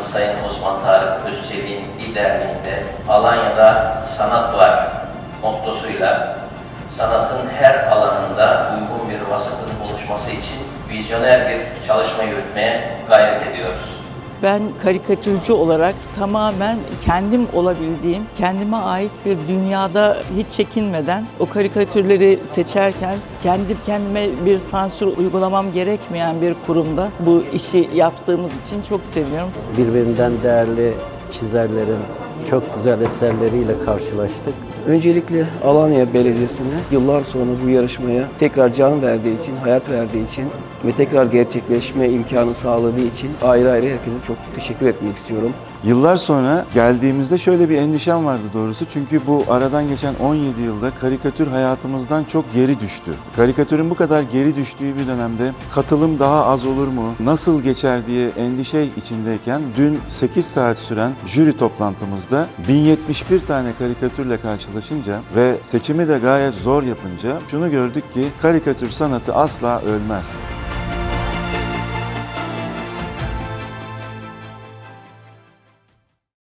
Başkanımız Sayın Osman Tarık Özçelik'in liderliğinde Alanya'da sanat var mottosuyla sanatın her alanında uygun bir vasıfın oluşması için vizyoner bir çalışma yürütmeye gayret ediyoruz. Ben karikatürcü olarak tamamen kendim olabildiğim, kendime ait bir dünyada hiç çekinmeden o karikatürleri seçerken kendi kendime bir sansür uygulamam gerekmeyen bir kurumda bu işi yaptığımız için çok seviyorum. birbirinden değerli çizerlerin çok güzel eserleriyle karşılaştık. Öncelikle Alanya Belediyesi'ne yıllar sonra bu yarışmaya tekrar can verdiği için, hayat verdiği için ve tekrar gerçekleşme imkanı sağladığı için ayrı ayrı herkese çok teşekkür etmek istiyorum. Yıllar sonra geldiğimizde şöyle bir endişem vardı doğrusu. Çünkü bu aradan geçen 17 yılda karikatür hayatımızdan çok geri düştü. Karikatürün bu kadar geri düştüğü bir dönemde katılım daha az olur mu? Nasıl geçer diye endişe içindeyken dün 8 saat süren jüri toplantımızda 1071 tane karikatürle karşılaşınca ve seçimi de gayet zor yapınca şunu gördük ki karikatür sanatı asla ölmez.